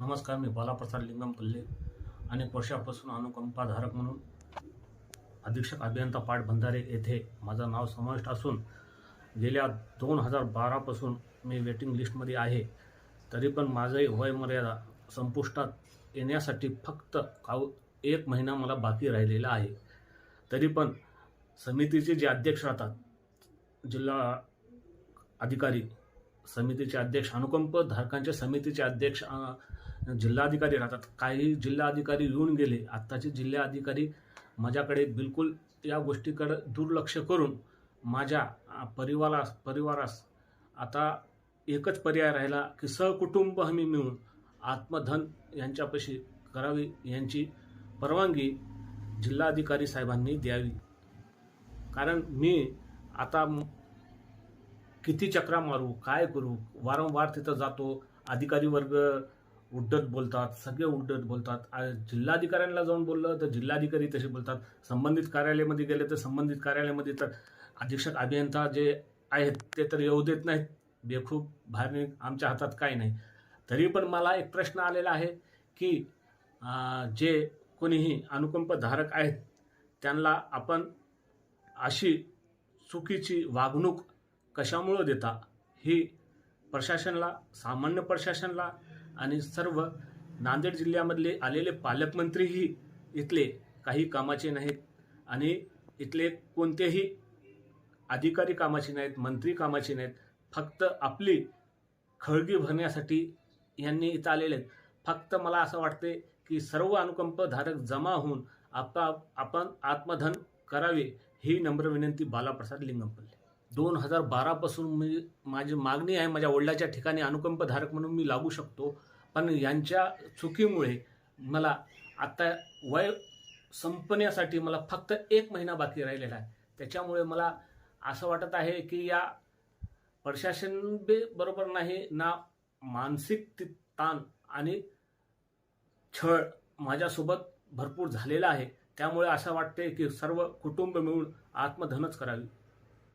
नमस्कार मी बालाप्रसाद लिंगम पल्ले अनेक वर्षापासून अनुकंपाधारक म्हणून अधीक्षक अभियंता पाट बंधारे येथे माझं नाव समाविष्ट असून गेल्या दोन हजार बारापासून मी वेटिंग लिस्टमध्ये आहे. तरी पण माझंही वयमर्यादा संपुष्टात येण्यासाठी फक्त काव एक महिना मला बाकी राहिलेला आहे. तरी पण समितीचे जे अध्यक्ष राहतात जिल्हा अधिकारी समितीचे अध्यक्ष अनुकंप धारकांच्या समितीचे अध्यक्ष जिल्हाधिकारी राहतात. काही जिल्हाधिकारी येऊन गेले आत्ताचे जिल्हाधिकारी माझ्याकडे बिलकुल या गोष्टीकडे दुर्लक्ष करून माझ्या परिवारास परिवारास आता एकच पर्याय राहिला की सहकुटुंब हमी मिळून आत्मधन यांच्यापाशी करावी यांची परवानगी जिल्हाधिकारी साहेबांनी द्यावी. कारण मी आता किती चक्रा मारू काय करू वारंवार तिथं जातो अधिकारी वर्ग उड्डत बोलतात सगळे उड्डत बोलतात. जिल्हाधिकाऱ्यांना जाऊन बोललं तर जिल्हाधिकारी तसे बोलतात. संबंधित कार्यालयामध्ये गेले तर संबंधित कार्यालयामध्ये तर अधीक्षक अभियंता जे आहेत ते तर येऊ देत नाहीत. बेखूब बाहेर आमच्या हातात काही नाही. तरी पण मला एक प्रश्न आलेला आहे की जे कोणीही अनुकंपधारक आहेत त्यांना आपण अशी चुकीची वागणूक कशामुळं देता? ही प्रशासनाला सामान्य प्रशासनाला आणि सर्व नांदेड जिल्ह्यामधले आलेले पालकमंत्रीही इथले काही कामाचे नाहीत आणि इथले कोणतेही अधिकारी कामाचे नाहीत मंत्री कामाचे नाहीत फक्त आपली खळगी भरण्यासाठी यांनी इथं आलेले आहेत. फक्त मला असं वाटते की सर्व अनुकंपधारक जमा होऊन आपा आपण आत्मधन करावे ही नम्र विनंती बालाप्रसाद लिंगमपल्ली. दोन हजार बारापासून मी माझी मागणी आहे माझ्या वडिलाच्या ठिकाणी अनुकंपधारक म्हणून मी लागू शकतो. पण यांच्या चुकीमुळे मला आत्ता वय संपण्यासाठी मला फक्त एक महिना बाकी राहिलेला आहे. त्याच्यामुळे मला असं वाटत आहे की या प्रशासन बी बरोबर नाही ना मानसिक ताण आणि छळ माझ्यासोबत भरपूर झालेला आहे. त्यामुळे असं वाटते की सर्व कुटुंब मिळून आत्मधनच करावी.